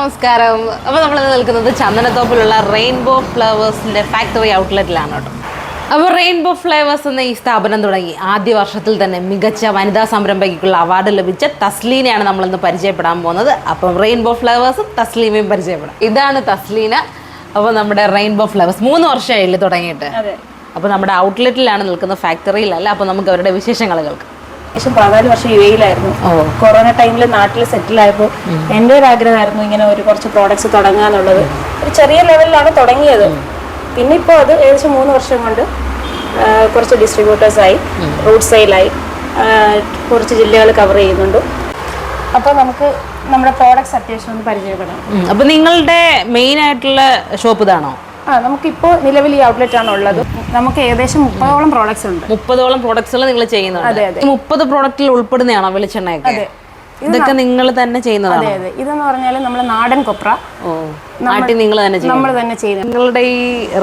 നമസ്കാരം. അപ്പോൾ നമ്മൾ നിൽക്കുന്നത് ചന്ദനത്തോപ്പിലുള്ള റെയിൻബോ ഫ്ലവേഴ്സിന്റെ ഫാക്ടറി ഔട്ട്ലെറ്റിലാണ് കേട്ടോ. അപ്പോൾ റെയിൻബോ ഫ്ലേവേഴ്സ് എന്ന ഈ സ്ഥാപനം തുടങ്ങി. ആദ്യ വർഷത്തിൽ തന്നെ മികച്ച വനിതാ സംരംഭകയ്ക്കുള്ള അവാർഡ് ലഭിച്ച തസ്ലീനയാണ് നമ്മളിന്ന് പരിചയപ്പെടാൻ പോകുന്നത്. അപ്പം റെയിൻബോ ഫ്ലേവേഴ്സും തസ്ലീമയും പരിചയപ്പെടാം. ഇതാണ് തസ്ലീന. അപ്പോൾ നമ്മുടെ റെയിൻബോ ഫ്ലേവേഴ്സ് മൂന്ന് വർഷമായില്ലേ തുടങ്ങിയിട്ട്? അപ്പോൾ നമ്മുടെ ഔട്ട്ലെറ്റിലാണ് നിൽക്കുന്നത് ഫാക്ടറിയിലല്ല അപ്പോൾ നമുക്ക് അവരുടെ വിശേഷങ്ങൾ കേൾക്കാം. ഏകദേശം പതിനാല് വർഷം യു എയിലായിരുന്നു. കൊറോണ ടൈമിൽ നാട്ടിൽ സെറ്റിൽ ആയപ്പോൾ എന്റെ ഒരു ആഗ്രഹമായിരുന്നു ഇങ്ങനെ ഒരു കുറച്ച് പ്രോഡക്ട്സ് തുടങ്ങുക എന്നുള്ളത് ഒരു ചെറിയ ലെവലിലാണ് തുടങ്ങിയത്. പിന്നെ ഇപ്പോൾ അത് ഏകദേശം മൂന്ന് വർഷം കൊണ്ട് കുറച്ച് ഡിസ്ട്രിബ്യൂട്ടേഴ്സായി റൂട്ട് സെയിലായി കുറച്ച് ജില്ലകൾ കവർ ചെയ്യുന്നുണ്ട്. അപ്പോൾ നമുക്ക് നമ്മുടെ പ്രോഡക്ട്സ് അത്യാവശ്യം ഒന്ന് പരിചയപ്പെടാം. അപ്പോൾ നിങ്ങളുടെ മെയിൻ ആയിട്ടുള്ള ഷോപ്പ് ഇതാണോ? ആ നമുക്കിപ്പോൾ നിലവിൽ ഈ ഔട്ട്ലെറ്റ് ആണ് ഉള്ളത് നമുക്ക് ഏകദേശം മുപ്പതോളം പ്രോഡക്ട്സ് ഉണ്ട്. മുപ്പതോളം പ്രോഡക്ട്സുകൾ നിങ്ങൾ ചെയ്യുന്നുണ്ട്. അതെ, അതെ. മുപ്പത് പ്രോഡക്റ്റിൽ ഉൾപ്പെടുന്നതാണോ വെളിച്ചെണ്ണയൊക്കെ? ഇതൊക്കെ നിങ്ങൾ തന്നെ ചെയ്യുന്നത് അതെ അതെ. ഇതെന്ന് പറഞ്ഞാൽ നമ്മൾ നാടൻ കൊപ്ര. ഓ നാട്ടിൽ നിങ്ങൾ തന്നെ ചെയ്യും നമ്മൾ തന്നെ ചെയ്യുന്നത്. നിങ്ങളുടെ ഈ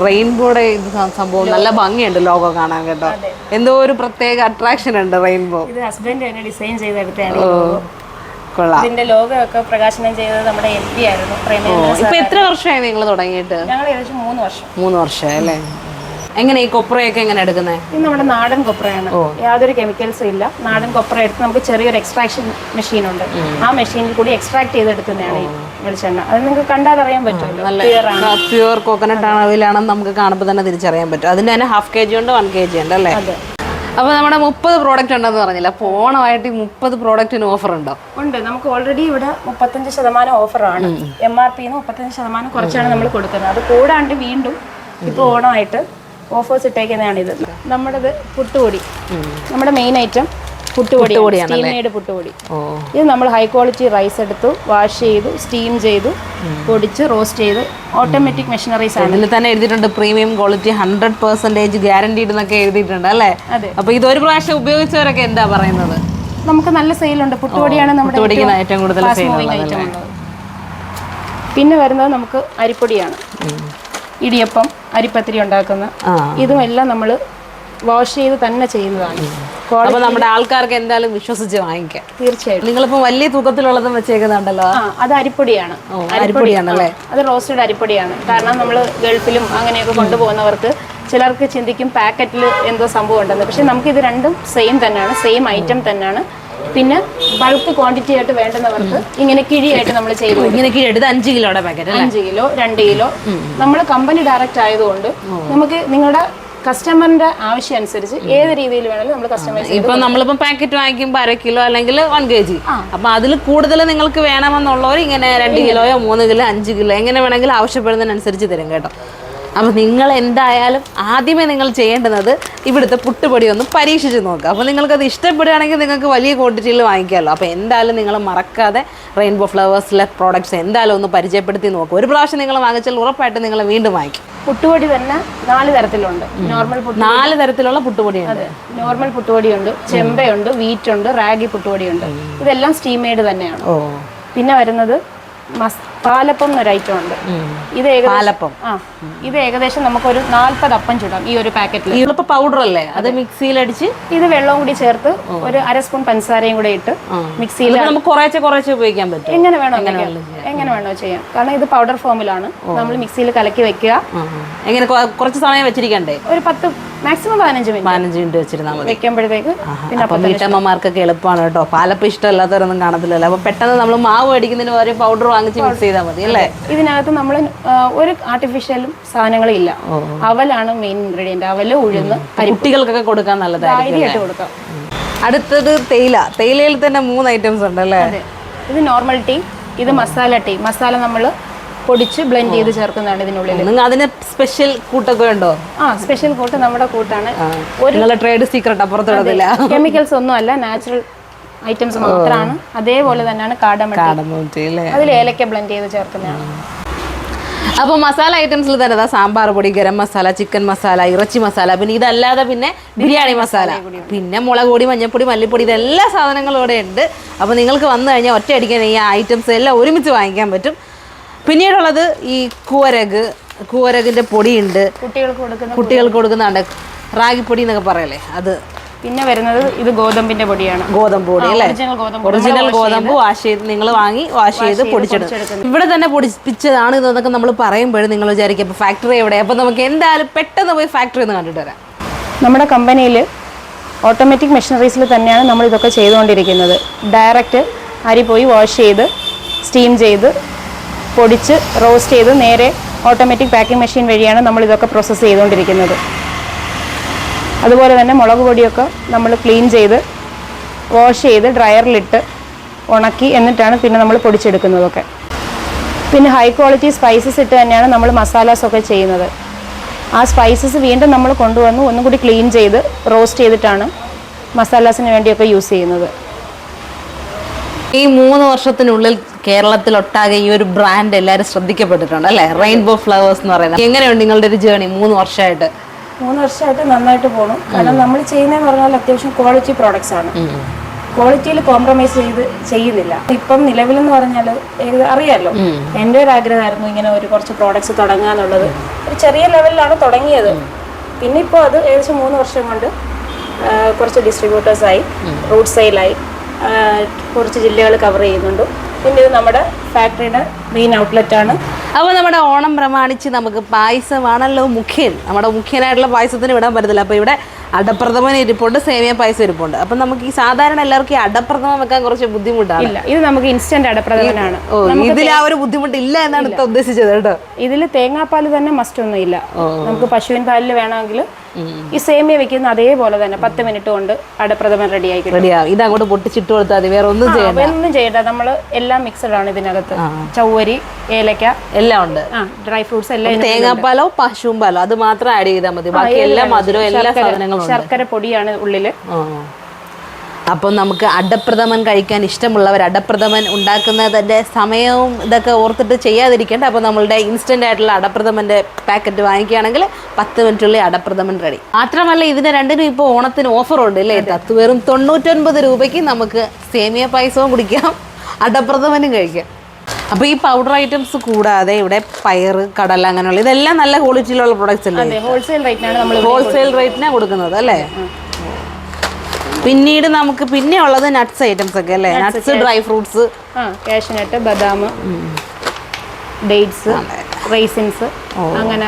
റെയിൻബോയുടെ ഇത് സം- സംഭവം നല്ല ഭംഗിയുണ്ട് ലോഗോ കാണാൻ കേട്ടോ. എന്തോ ഒരു പ്രത്യേക അട്രാക്ഷൻ ഉണ്ട് റെയിൻബോ. ഇത് ഹസ്ബൻഡ് തന്നെ ഡിസൈൻ ചെയ്തെടുത്തതാണ് കൊള്ളാം. ഇതിന്റെ ലോഗോ ഒക്കെ പ്രകാശനം ചെയ്തത് നമ്മുടെ എം പി ആയിരുന്നു ഇപ്പൊ എത്ര വർഷമായി നിങ്ങൾ തുടങ്ങിയിട്ട്? ഞങ്ങൾ ഏകദേശം മൂന്ന് വർഷം. മൂന്ന് വർഷം അല്ലേ? എങ്ങനെ ഈ കൊപ്രയൊക്കെ എങ്ങനെ എടുക്കുന്നത് ഇത് നമ്മുടെ നാടൻ കൊപ്രയാണ്. യാതൊരു കെമിക്കൽസും ഇല്ല. നാടൻ കൊപ്ര എടുത്ത് നമുക്ക് ചെറിയൊരു എക്സ്ട്രാക്ഷൻ മെഷീൻ ഉണ്ട്. ആ മെഷീനിൽ കൂടി എക്സ്ട്രാക്ട് ചെയ്തെടുക്കുന്നതാണ് ഈ വെളിച്ചെണ്ണ. അത് നിങ്ങൾക്ക് കണ്ടാൽ അറിയാൻ ആണ്. പ്യുവർ കോക്കനട്ട് ആണെങ്കിലാണെന്ന് നമുക്ക് കാണുമ്പോൾ തന്നെ തിരിച്ചറിയാൻ പറ്റും. അതിന്റെ തന്നെ ഹാഫ് കെ ജി ഉണ്ട് വൺ കെ ജി ഉണ്ട് അല്ലേ? അതെ അപ്പൊ നമ്മുടെ മുപ്പത് പ്രോഡക്റ്റ് ഉണ്ടെന്ന് പറഞ്ഞില്ല? അപ്പൊ ഓണമായിട്ട് ഈ മുപ്പത് പ്രോഡക്റ്റിന് ഓഫർ ഉണ്ടോ? ഉണ്ട്. നമുക്ക് ഓൾറെഡി ഇവിടെ മുപ്പത്തഞ്ച് ശതമാനം ഓഫറാണ് എം ആർ പിന്ന് മുപ്പത്തഞ്ച് ശതമാനം കുറച്ചാണ് നമ്മൾ കൊടുക്കുന്നത്. അത് കൂടാണ്ട് വീണ്ടും ഇപ്പോൾ ഓണമായിട്ട് ഓഫേഴ്സ് ഇട്ടേക്കുന്നതാണ് ഇത് നമ്മുടേത് പുട്ടുപൊടി. നമ്മുടെ മെയിൻ ഐറ്റം പുട്ടുപൊടി. ഇത് നമ്മൾ ഹൈ ക്വാളിറ്റി റൈസ് എടുത്തു വാഷ് ചെയ്തു സ്റ്റീം ചെയ്തു പൊടിച്ച് റോസ്റ്റ് ചെയ്ത് ഓട്ടോമാറ്റിക് മെഷീനറീസ് ആണ്. ഇതിൽ തന്നെ എഴുതിയിട്ടുണ്ട് premium quality hundred percentage guaranteed എന്നൊക്കെ എഴുതിയിട്ടുണ്ട് അല്ലേ. അപ്പൊ ഇത് ഒരു പ്രാവശ്യം ഉപയോഗിച്ചവരൊക്കെ എന്താ പറയുന്നത്? നമുക്ക് നല്ല സെയിലുണ്ട് പുട്ടുപൊടിയാണ് നമ്മുടെ ഏറ്റവും കൂടുതൽ പിന്നെ വരുന്നത് നമുക്ക് അരിപ്പൊടിയാണ്. ഇടിയപ്പം അരിപ്പത്തിരി ഉണ്ടാക്കുന്ന. ഇതുമെല്ലാം നമ്മൾ വാഷ് ചെയ്ത് തന്നെ ചെയ്യുന്നതാണ്. അപ്പൊ നമ്മുടെ ആൾക്കാർക്ക് എന്തായാലും വിശ്വസിച്ച് വാങ്ങിക്കാം. തീർച്ചയായിട്ടും. നിങ്ങളിപ്പോ വലിയ തൂക്കത്തിലുള്ളതും വെച്ചേക്കുന്നുണ്ടല്ലോ അത് അരിപ്പൊടിയാണ്. അരിപ്പൊടിയാണല്ലേ? അത് റോസ്റ്റഡ് അരിപ്പൊടിയാണ്. കാരണം നമ്മൾ ഗൾഫിലും അങ്ങനെയൊക്കെ കൊണ്ടുപോകുന്നവർക്ക് ചിലർക്ക് ചിന്തിക്കും പാക്കറ്റിൽ എന്തോ സംഭവം ഉണ്ടെന്ന്. പക്ഷെ നമുക്ക് ഇത് രണ്ടും സെയിം തന്നെയാണ് സെയിം ഐറ്റം തന്നെയാണ്. പിന്നെ ബൾക്ക് ക്വാണ്ടിറ്റി ആയിട്ട് വേണ്ടുന്നവർക്ക് ഇങ്ങനെ കിഴിയായിട്ട് നമ്മൾ ചെയ്തു. ഇങ്ങനെ കീഴെടുത്ത് അഞ്ച് കിലോയുടെ പാക്കറ്റ് അഞ്ച് കിലോ രണ്ട് കിലോ. നമ്മൾ കമ്പനി ഡയറക്റ്റ് ആയതുകൊണ്ട് നമുക്ക് നിങ്ങളുടെ കസ്റ്റമറിന്റെ ആവശ്യം അനുസരിച്ച് ഏത് രീതിയിൽ വേണമെങ്കിലും നമ്മൾ കസ്റ്റമൈസ് ഇപ്പൊ നമ്മളിപ്പോ പാക്കറ്റ് വാങ്ങിക്കുമ്പോൾ അര കിലോ അല്ലെങ്കിൽ വൺ കെ ജി അപ്പൊ അതിൽ കൂടുതൽ നിങ്ങൾക്ക് വേണമെന്നുള്ളവർ ഇങ്ങനെ രണ്ട് കിലോയോ മൂന്ന് കിലോ അഞ്ച് കിലോ എങ്ങനെ വേണമെങ്കിലും ആവശ്യപ്പെടുന്നതിനനുസരിച്ച് തരും കേട്ടോ. അപ്പൊ നിങ്ങൾ എന്തായാലും ആദ്യമേ നിങ്ങൾ ചെയ്യേണ്ടുന്നത് ഇവിടുത്തെ പുട്ടുപൊടി ഒന്ന് പരീക്ഷിച്ച് നോക്കുക. അപ്പോൾ നിങ്ങൾക്കത് ഇഷ്ടപ്പെടുകയാണെങ്കിൽ നിങ്ങൾക്ക് വലിയ ക്വാണ്ടിറ്റിയിൽ വാങ്ങിക്കാമല്ലോ അപ്പോൾ എന്തായാലും നിങ്ങൾ മറക്കാതെ റെയിൻബോ ഫ്ലവേഴ്സിലെ പ്രോഡക്ട്സ് എന്തായാലും ഒന്ന് പരിചയപ്പെടുത്തി നോക്കുക. ഒരു പ്രാവശ്യം നിങ്ങൾ വാങ്ങിച്ചാൽ ഉറപ്പായിട്ട് നിങ്ങൾ വീണ്ടും വാങ്ങിക്കും. പുട്ടുപൊടി തന്നെ നാല് തരത്തിലുണ്ട്. നോർമൽ നാല് തരത്തിലുള്ള പുട്ടുപൊടിയുണ്ട്. നോർമൽ പുട്ടുപൊടിയുണ്ട്. ചെമ്പയുണ്ട് വീറ്റുണ്ട് റാഗി പുട്ടുപൊടിയുണ്ട്. ഇതെല്ലാം സ്റ്റീം മെയ്ഡ് തന്നെയാണ്. പിന്നെ വരുന്നത് പാലപ്പം എന്നൊരു ഐറ്റം ഉണ്ട്. ഇത് ഏകദേശം പാലപ്പം. ആ ഇത് ഏകദേശം നമുക്കൊരു നാൽപ്പത് അപ്പം ചുടാം ഈ ഒരു പാക്കറ്റിൽ പൗഡർ അല്ലേ? അത് മിക്സിയിൽ അടിച്ച് ഇത് വെള്ളവും കൂടി ചേർത്ത് ഒരു അര സ്പൂൺ പഞ്ചസാരയും കൂടെ ഇട്ട് മിക്സിയിൽ നമുക്ക് കുറേശ്ശെ കുറേശ്ശെ ഉപയോഗിക്കാൻ പറ്റും. എങ്ങനെ വേണോ. എങ്ങനെ വേണോ ചെയ്യാം. കാരണം ഇത് പൗഡർ ഫോമിലാണ് നമ്മൾ മിക്സിയിൽ കലക്കി വെക്കുക. എങ്ങനെ കുറച്ച് സമയം വെച്ചിരിക്കണ്ടേ? ഒരു പത്ത് മാക്സിമം പതിനഞ്ച് മിനിറ്റ് പതിനഞ്ച് മിനിറ്റ് വെച്ചിരുന്നാൽ മതി. വെക്കുമ്പോഴത്തേക്ക് പിന്നെ അപ്പൊ വീട്ടമ്മമാർക്കൊക്കെ എളുപ്പമാണ് കേട്ടോ. പാലപ്പം ഇഷ്ടമല്ലാത്തവരൊന്നും കാണത്തില്ലല്ലോ. അപ്പൊ പെട്ടെന്ന് നമ്മൾ മാവ് അടിക്കുന്നതിന് പകരം പൗഡർ വാങ്ങിച്ച് മിക്സ് ചെയ്താൽ മതി അല്ലേ? ഇതിനകത്ത് നമ്മൾ ഒരു ആർട്ടിഫിഷ്യലും സാധനങ്ങളും ഇല്ല. അവലാണ് മെയിൻ ഇൻഗ്രീഡിയന്റ് അവൽ ഉഴുന്ന് കുട്ടികൾക്കൊക്കെ കൊടുക്കാൻ നല്ലതായിരിക്കും ധൈര്യമായിട്ട് കൊടുക്കാം. അടുത്തത് തേയില. തേയിലയിൽ തന്നെ മൂന്ന് ഐറ്റംസ് ഉണ്ട് അല്ലേ ഇത് നോർമൽ ടീ ഇത് മസാല ടീ മസാല നമ്മൾ പൊടിച്ച് ബ്ലെൻഡ് ചെയ്ത് ചേർക്കുന്നതാണ് ഇതിനുള്ളിൽ നിങ്ങൾ അതിന് സ്പെഷ്യൽ കൂട്ടൊക്കെ ഉണ്ടോ? ആ സ്പെഷ്യൽ കൂട്ട് നമ്മുടെ കൂട്ടാണ്. നിങ്ങളുടെ ട്രേഡ് സീക്രട്ടാ അപ്പുറത്തിടത്തില്ല കെമിക്കൽസ് ഒന്നും അല്ല നാച്ചുറൽ ഐറ്റംസ് മാത്രമാണ്. അതേപോലെ തന്നെയാണ് കാടമുട്ടി അതിൽ ഏലക്ക ബ്ലെൻഡ് ചെയ്ത് ചേർക്കുന്നതാണ്. അപ്പൊ മസാല ഐറ്റംസിൽ തന്നെ സാമ്പാർ പൊടി ഗരം മസാല ചിക്കൻ മസാല ഇറച്ചി മസാല പിന്നെ ഇതല്ലാതെ പിന്നെ ബിരിയാണി മസാല പിന്നെ മുളക് പൊടി മഞ്ഞൾപ്പൊടി മല്ലിപ്പൊടി ഇതെല്ലാ സാധനങ്ങളും ഇവിടെ ഉണ്ട്. അപ്പോൾ നിങ്ങൾക്ക് വന്നു കഴിഞ്ഞാൽ ഒറ്റ അടിക്കാൻ ഈ ഐറ്റംസ് എല്ലാം ഒരുമിച്ച് വാങ്ങിക്കാൻ പറ്റും. പിന്നീടുള്ളത് ഈ കൂരക് കൂരകിന്റെ പൊടിയുണ്ട്. കുട്ടികൾക്ക് കൊടുക്കുന്ന കുട്ടികൾക്ക് കൊടുക്കുന്നുണ്ട് റാഗിപ്പൊടി എന്നൊക്കെ പറയല്ലേ അത് പിന്നെ വരുന്നത് ഇത് ഗോതമ്പിന്റെ പൊടിയാണ്. ഗോതമ്പ് പൊടി അല്ലേ? ഒറിജിനൽ ഗോതമ്പ് വാഷ് ചെയ്ത് നിങ്ങൾ വാങ്ങി വാഷ് ചെയ്ത് പൊടിച്ചെടുക്കും. ഇവിടെ തന്നെ പൊടിപ്പിച്ചതാണ് ഇതെന്നൊക്കെ നമ്മൾ പറയുമ്പോഴും നിങ്ങൾ വിചാരിക്കും അപ്പോൾ ഫാക്ടറി എവിടെ അപ്പോൾ നമുക്ക് എന്തായാലും പെട്ടെന്ന് പോയി ഫാക്ടറി ഒന്ന് കണ്ടിട്ട് വരാം. നമ്മുടെ കമ്പനിയിൽ ഓട്ടോമാറ്റിക് മെഷീനറീസിൽ തന്നെയാണ് നമ്മൾ ഇതൊക്കെ ചെയ്തുകൊണ്ടിരിക്കുന്നത്. ഡയറക്റ്റ് അരി പോയി വാഷ് ചെയ്ത് സ്റ്റീം ചെയ്ത് പൊടിച്ച് റോസ്റ്റ് ചെയ്ത് നേരെ ഓട്ടോമാറ്റിക് പാക്കിംഗ് മെഷീൻ വഴിയാണ് നമ്മൾ ഇതൊക്കെ പ്രോസസ്സ് ചെയ്തുകൊണ്ടിരിക്കുന്നത്. അതുപോലെ തന്നെ മുളക് പൊടിയൊക്കെ നമ്മൾ ക്ലീൻ ചെയ്ത് വാഷ് ചെയ്ത് ഡ്രയറിലിട്ട് ഉണക്കി എന്നിട്ടാണ് പിന്നെ നമ്മൾ പൊടിച്ചെടുക്കുന്നതൊക്കെ. പിന്നെ ഹൈ ക്വാളിറ്റി സ്പൈസസ് ഇട്ട് തന്നെയാണ് നമ്മൾ മസാലാസൊക്കെ ചെയ്യുന്നത്. ആ സ്പൈസസ് വീണ്ടും നമ്മൾ കൊണ്ടുവന്ന് ഒന്നും കൂടി ക്ലീൻ ചെയ്ത് റോസ്റ്റ് ചെയ്തിട്ടാണ് മസാലാസിന് വേണ്ടിയൊക്കെ യൂസ് ചെയ്യുന്നത്. ഈ മൂന്ന് വർഷത്തിനുള്ളിൽ കേരളത്തിലൊട്ടാകെ ഈ ഒരു ബ്രാൻഡ് എല്ലാവരും ശ്രദ്ധിക്കപ്പെട്ടിട്ടുണ്ട് അല്ലേ? റെയിൻബോ ഫ്ലവേഴ്സ് എന്ന് പറയുന്നത്. എങ്ങനെയുണ്ട് നിങ്ങളുടെ ഒരു ജേണി മൂന്ന് വർഷമായിട്ട്? മൂന്ന് വർഷമായിട്ട് നന്നായിട്ട് പോകണം കാരണം നമ്മൾ ചെയ്യുന്നതെന്ന് പറഞ്ഞാൽ അത്യാവശ്യം ക്വാളിറ്റി പ്രോഡക്റ്റ്സ് ആണ്. ക്വാളിറ്റിയിൽ കോംപ്രമൈസ് ചെയ്ത് ചെയ്യുന്നില്ല. ഇപ്പം നിലവിലെന്ന് പറഞ്ഞാൽ അറിയാലോ? എന്റെ ഒരു ആഗ്രഹമായിരുന്നു ഇങ്ങനെ ഒരു കുറച്ച് പ്രോഡക്ട്സ് തുടങ്ങുക എന്നുള്ളത്. ഒരു ചെറിയ ലെവലിലാണ് തുടങ്ങിയത്. പിന്നെ ഇപ്പോൾ അത് ഏകദേശം മൂന്ന് വർഷം കൊണ്ട് കുറച്ച് ഡിസ്ട്രിബ്യൂട്ടേഴ്സായി റൂട്ട് സെയിലായി കുറച്ച് ജില്ലകൾ കവർ ചെയ്യുന്നുണ്ട്. പിന്നെ ഇത് നമ്മുടെ ഫാക്ടറിയുടെ മെയിൻ ഔട്ട്ലെറ്റ് ആണ്. അപ്പോൾ നമ്മുടെ ഓണം പ്രമാണിച്ച് നമുക്ക് പായസമാണല്ലോ മുഖ്യൻ നമ്മുടെ മുഖ്യനായിട്ടുള്ള പായസത്തിന് വിടാൻ പറ്റത്തില്ല. അപ്പോൾ ഇവിടെ അടപ്രഥമൻ ഇരിപ്പുണ്ട് സേമിയ പായസം ഇരിപ്പുണ്ട്. അപ്പം നമുക്ക് ഈ സാധാരണ എല്ലാവർക്കും ഈ അടപ്രഥമൻ വെക്കാൻ കുറച്ച് ബുദ്ധിമുട്ടാണ്. ഇല്ല ഇത് നമുക്ക് ഇൻസ്റ്റന്റ് അടപ്രഥമനാണ്. ഇതിൽ ആ ഒരു ബുദ്ധിമുട്ട് ഇല്ല. എന്നാണ് ഇപ്പൊ ഉദ്ദേശിച്ചത് കേട്ടോ. ഇതിൽ തേങ്ങാപ്പാൽ തന്നെ മസ്റ്റ് ഒന്നും ഇല്ല. നമുക്ക് പശുവിൻ പാലിൽ വേണമെങ്കിൽ ഈ സേമിയ വെക്കുന്ന അതേപോലെ തന്നെ പത്ത് മിനിറ്റ് കൊണ്ട് അടപ്രഥമൻ റെഡി ആയി റെഡിയാവും ഇത് അങ്ങോട്ട് പൊട്ടിച്ചിട്ട് കൊടുത്താൽ മതി വേറെ ഒന്നും ചെയ്യണ്ട. ഒന്നും ചെയ്യണ്ട. നമ്മൾ എല്ലാം മിക്സഡ് ആണ് ഇതിനകത്ത്. ചൗവരി ഏലക്ക എല്ലാം ഉണ്ട്. ഡ്രൈ ഫ്രൂട്ട്സ് എല്ലാം തേങ്ങാപ്പാലോ പശുവും പാലോ? അത് മാത്രം ആഡ് ചെയ്താൽ മതി. ബാക്കി എല്ലാം മധുരവും എല്ലാ സാധനങ്ങളും ശർക്കര പൊടിയാണ് ഉള്ളിൽ. അപ്പം നമുക്ക് അടപ്രഥമൻ കഴിക്കാൻ ഇഷ്ടമുള്ളവർ അടപ്രഥമൻ ഉണ്ടാക്കുന്നതിന്റെ സമയവും ഇതൊക്കെ ഓർത്തിട്ട് ചെയ്യാതിരിക്കേണ്ട. അപ്പോൾ നമ്മളുടെ ഇൻസ്റ്റന്റ് ആയിട്ടുള്ള അടപ്രഥമന്റെ പാക്കറ്റ് വാങ്ങിക്കുകയാണെങ്കിൽ പത്ത് മിനിറ്റുള്ളിൽ അടപ്രഥമൻ റെഡി മാത്രമല്ല ഇതിന് രണ്ടിനും ഇപ്പോൾ ഓണത്തിന് ഓഫറുണ്ട് അല്ലേ? തത്ത് വെറും തൊണ്ണൂറ്റൊൻപത് രൂപയ്ക്ക് നമുക്ക് സേമിയ പായസവും കുടിക്കാം. അടപ്രഥമനും കഴിക്കാം. അപ്പോൾ ഈ പൗഡർ ഐറ്റംസ് കൂടാതെ ഇവിടെ പയർ കടല അങ്ങനെയുള്ള ഇതെല്ലാം നല്ല ക്വാളിറ്റിയിലുള്ള പ്രൊഡക്ട്സ് അല്ലേ? ഹോൾസെയിൽ റേറ്റിനാണ് നമ്മൾ ഹോൾസെയിൽ റേറ്റിനാണ് കൊടുക്കുന്നത്. അല്ലേ? പിന്നീട് നമുക്ക് പിന്നെ ഉള്ളത് നട്ട്സ് ഐറ്റംസ് ഒക്കെ അല്ലേ? Nuts dry fruits cashew nut ബദാം ഡേറ്റ്സ് റൈസിൻസ് അങ്ങനെ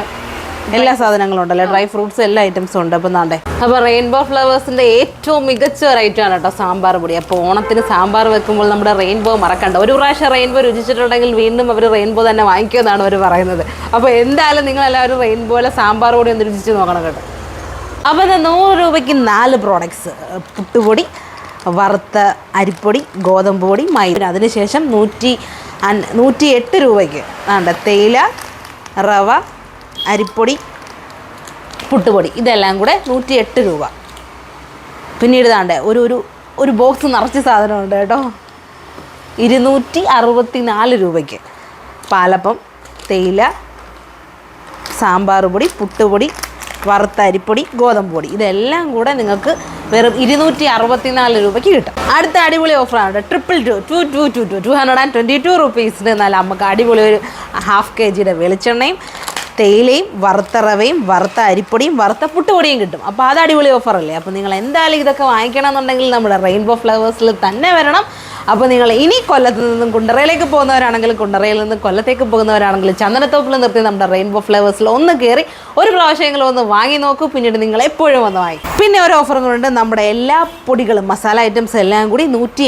എല്ലാ സാധനങ്ങളും ഉണ്ടല്ലോ ഡ്രൈ ഫ്രൂട്ട്സ് എല്ലാ ഐറ്റംസും ഉണ്ട്. അപ്പം നാണ്ടേ അപ്പോൾ റെയിൻബോ ഫ്ലവേഴ്സിന്റെ ഏറ്റവും മികച്ച ഒരു ആണ് കേട്ടോ സാമ്പാർ പൊടി. അപ്പോൾ ഓണത്തിന് സാമ്പാർ വെക്കുമ്പോൾ നമ്മുടെ റെയിൻബോ മറക്കണ്ട. ഒരു പ്രാവശ്യം റെയിൻബോ രുചിച്ചിട്ടുണ്ടെങ്കിൽ വീണ്ടും അവർ റെയിൻബോ തന്നെ വാങ്ങിക്കുമെന്നാണ് അവർ പറയുന്നത്. അപ്പോൾ എന്തായാലും നിങ്ങൾ എല്ലാവരും റെയിൻബോയിലെ സാമ്പാർ പൊടി ഒന്ന് രുചിച്ച് നോക്കണം കേട്ടോ. അപ്പോൾ ഇത് നൂറ് രൂപയ്ക്ക് നാല് പ്രോഡക്ട്സ് പുട്ടുപൊടി വറുത്ത അരിപ്പൊടി ഗോതമ്പ് പൊടി മൈദ അതിനുശേഷം നൂറ്റി നൂറ്റി എട്ട് രൂപയ്ക്ക് ആണ്ട് തേയില റവ അരിപ്പൊടി പുട്ടുപൊടി ഇതെല്ലാം കൂടെ നൂറ്റി എട്ട് രൂപ. പിന്നീട് താണ്ട് ഒരു ഒരു ഒരു ബോക്സ് നിറച്ച് സാധനമുണ്ട് കേട്ടോ. ഇരുന്നൂറ്റി അറുപത്തി നാല് രൂപയ്ക്ക്. പാലപ്പം തേയില സാമ്പാർ പൊടി പുട്ടുപൊടി വറുത്ത അരിപ്പൊടി ഗോതമ്പ് പൊടി ഇതെല്ലാം കൂടെ നിങ്ങൾക്ക് വെറും ഇരുന്നൂറ്റി അറുപത്തിനാല് രൂപയ്ക്ക് കിട്ടും. അടുത്ത അടിപൊളി ഓഫറാണ്. Triple two two two two two two hundred and twenty two റുപ്പീസിന്. എന്നാൽ നമുക്ക് അടിപൊളി ഒരു ഹാഫ് കെ ജിയുടെ വെളിച്ചെണ്ണയും തേയിലയും വറുത്ത റവയും വറുത്ത അരിപ്പൊടിയും വറുത്ത പുട്ടുപൊടിയും കിട്ടും. അപ്പോൾ അത് അടിപൊളി അല്ലേ അപ്പോൾ നിങ്ങൾ എന്തായാലും ഇതൊക്കെ വാങ്ങിക്കണം എന്നുണ്ടെങ്കിൽ നമ്മുടെ റെയിൻബോ ഫ്ലവേഴ്സിൽ തന്നെ വരണം. അപ്പോൾ നിങ്ങൾ ഇനി കൊല്ലത്ത് നിന്നും കുണ്ടറയിലേക്ക് പോകുന്നവരാണെങ്കിൽ കുണ്ടറയിൽ നിന്ന് കൊല്ലത്തേക്ക് പോകുന്നവരാണെങ്കിൽ ചന്ദനത്തോപ്പിൽ നിർത്തി നമ്മുടെ റെയിൻബോ ഫ്ലവേഴ്സിൽ ഒന്ന് കയറി ഒരു പ്രാവശ്യമെങ്കിലും ഒന്ന് വാങ്ങി നോക്കൂ. പിന്നീട് നിങ്ങൾ എപ്പോഴും വന്ന് വാങ്ങി പിന്നെ ഒരു ഓഫറും കൊണ്ട് നമ്മുടെ എല്ലാ പൊടികളും മസാല ഐറ്റംസ് എല്ലാം കൂടി നൂറ്റി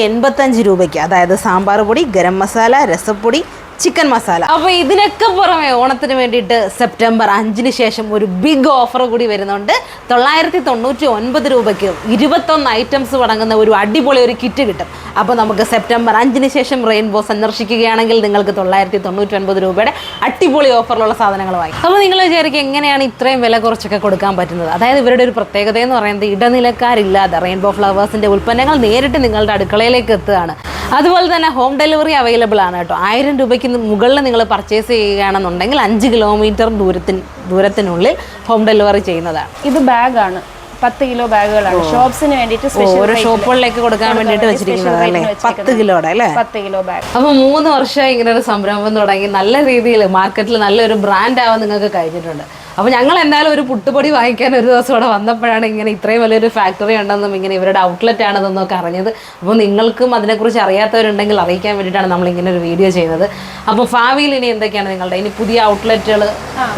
രൂപയ്ക്ക്. അതായത് സാമ്പാർ പൊടി ഗരം മസാല രസപ്പൊടി ചിക്കൻ മസാല. അപ്പൊ ഇതിനൊക്കെ പുറമെ ഓണത്തിന് വേണ്ടിയിട്ട് സെപ്റ്റംബർ അഞ്ചിന് ശേഷം ഒരു ബിഗ് ഓഫർ കൂടി വരുന്നുണ്ട്. തൊള്ളായിരത്തി തൊണ്ണൂറ്റി ഒൻപത് രൂപയ്ക്ക് ഇരുപത്തൊന്ന് ഐറ്റംസ് അടങ്ങുന്ന ഒരു അടിപൊളി ഒരു കിറ്റ് കിട്ടും. അപ്പോൾ നമുക്ക് സെപ്റ്റംബർ അഞ്ചിന് ശേഷം റെയിൻബോ സന്ദർശിക്കുകയാണെങ്കിൽ നിങ്ങൾക്ക് തൊള്ളായിരത്തി തൊണ്ണൂറ്റി ഒൻപത് രൂപയുടെ അടിപൊളി ഓഫറിലുള്ള സാധനങ്ങൾ വാങ്ങി. അപ്പോൾ നിങ്ങൾ വിചാരിക്കും എങ്ങനെയാണ് ഇത്രയും വില കുറച്ചൊക്കെ കൊടുക്കാൻ പറ്റുന്നത്? അതായത് ഇവരുടെ ഒരു പ്രത്യേകത എന്ന് പറയുന്നത് ഇടനിലക്കാരില്ലാതെ റെയിൻബോ ഫ്ലവേഴ്സിന്റെ ഉൽപ്പന്നങ്ങൾ നേരിട്ട് നിങ്ങളുടെ അടുക്കളയിലേക്ക് എത്തുകയാണ്. അതുപോലെ തന്നെ ഹോം ഡെലിവറി അവൈലബിൾ ആണ് കേട്ടോ. ആയിരം രൂപയ്ക്ക് മുകളിൽ നിങ്ങൾ പർച്ചേസ് ചെയ്യുകയാണെന്നുണ്ടെങ്കിൽ അഞ്ച് കിലോമീറ്റർ ദൂരത്തിന് ദൂരത്തിനുള്ളിൽ ഹോം ഡെലിവറി ചെയ്യുന്നതാണ്. ഇത് ബാഗാണ് പത്ത് കിലോ ബാഗുകളാണ്. ഷോപ്സിന് വേണ്ടിയിട്ട് ഓരോ ഷോപ്പുകളിലേക്ക് കൊടുക്കാൻ വേണ്ടിയിട്ട് വെച്ചിരിക്കുന്നത് അല്ലേ? പത്ത് കിലോയുടെ അല്ലേ? പത്ത് കിലോ ബാഗ്. അപ്പൊ മൂന്ന് വർഷം ഇങ്ങനെ ഒരു സംരംഭം തുടങ്ങി. നല്ല രീതിയിൽ മാർക്കറ്റിൽ നല്ലൊരു ബ്രാൻഡ് ആവാൻ നിങ്ങൾക്ക് കഴിഞ്ഞിട്ടുണ്ട്. അപ്പൊ ഞങ്ങൾ എന്തായാലും ഒരു പുട്ടുപൊടി വാങ്ങിക്കാൻ ഒരു ദിവസം ഇവിടെ വന്നപ്പോഴാണ് ഇങ്ങനെ ഇത്രയും വലിയൊരു ഫാക്ടറി ഉണ്ടെന്നും ഇങ്ങനെ ഇവരുടെ ഔട്ട്ലെറ്റ് ആണെന്നും ഒക്കെ അറിഞ്ഞത്. അപ്പോൾ നിങ്ങൾക്കും അതിനെക്കുറിച്ച് അറിയാത്തവരുണ്ടെങ്കിൽ അറിയിക്കാൻ വേണ്ടിയിട്ടാണ് നമ്മൾ ഇങ്ങനെ ഒരു വീഡിയോ ചെയ്യുന്നത് അപ്പോൾ ഭാവിയിൽ ഇനി എന്തൊക്കെയാണ് നിങ്ങളുടെ? ഇനി പുതിയ ഔട്ട്ലെറ്റുകൾ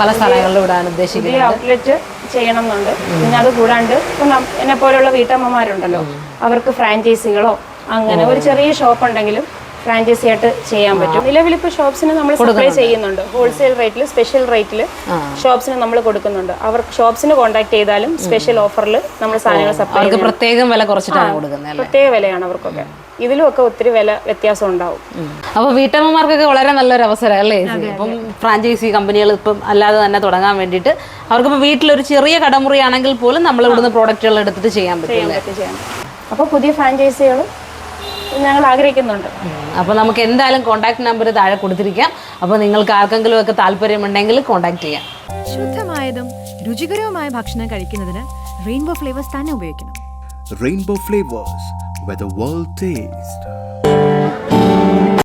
പല സ്ഥലങ്ങളിലും ഇടാൻ ഉദ്ദേശിക്കുന്നത് ഔട്ട്ലെറ്റ് ചെയ്യണം എന്നുണ്ട് പിന്നെ അത് കൂടാണ്ട് ഇപ്പം എന്നെ പോലെയുള്ള വീട്ടമ്മമാരുണ്ടല്ലോ. അവർക്ക് ഫ്രാഞ്ചൈസികളോ അങ്ങനെ ഒരു ചെറിയ ഷോപ്പ് ഉണ്ടെങ്കിലും ഫ്രാഞ്ചൈസി ആയിട്ട് ചെയ്യാൻ പറ്റും. നിലവിൽ ഇപ്പോൾ ഷോപ്സിന് നമ്മൾ സപ്ലൈ ചെയ്യുന്നുണ്ട്. ഹോൾസെയിൽ റേറ്റിൽ സ്പെഷ്യൽ റേറ്റിൽ ഷോപ്സിന് നമ്മൾ കൊടുക്കുന്നുണ്ട്. അവർ ഷോപ്സിന് കോൺടാക്ട് ചെയ്താലും സ്പെഷ്യൽ ഓഫറിൽ നമ്മൾ സാധനങ്ങൾ സപ്ലൈ പ്രത്യേകം വില കുറച്ചിട്ടാണ് കൊടുക്കുന്നത് പ്രത്യേക വിലയാണ് അവർക്കൊക്കെ. ഇതിലും ഒക്കെ ഒത്തിരി വില വ്യത്യാസം ഉണ്ടാവും. അപ്പോൾ വീട്ടമ്മമാർക്കൊക്കെ വളരെ നല്ലൊരു അവസരം അല്ലേ? ഇപ്പം ഫ്രാഞ്ചൈസി കമ്പനികൾ ഇപ്പം അല്ലാതെ തന്നെ തുടങ്ങാൻ വേണ്ടിയിട്ട് അവർക്കിപ്പോൾ വീട്ടിലൊരു ചെറിയ കടമുറി ആണെങ്കിൽ പോലും നമ്മൾ ഇവിടുന്ന് പ്രോഡക്റ്റുകൾ എടുത്തിട്ട് ചെയ്യാൻ പറ്റും അപ്പൊ അപ്പോൾ പുതിയ ഫ്രാഞ്ചൈസികളും ഞങ്ങൾ ആഗ്രഹിക്കുന്നുണ്ട്. അപ്പോൾ നമുക്ക് എന്തായാലും കോൺടാക്ട് നമ്പർ താഴെ കൊടുത്തിരിക്കാം. അപ്പോൾ നിങ്ങൾക്ക് ആർക്കെങ്കിലും ഒക്കെ താല്പര്യമുണ്ടെങ്കിൽ കോൺടാക്ട് ചെയ്യാം. ശുദ്ധമായതും രുചികരവുമായ ഭക്ഷണം കഴിക്കുന്നതിന് റെയിൻബോ ഫ്ലേവേഴ്സ് തന്നെ ഉപയോഗിക്കണം rainbow flavors where the world tastes.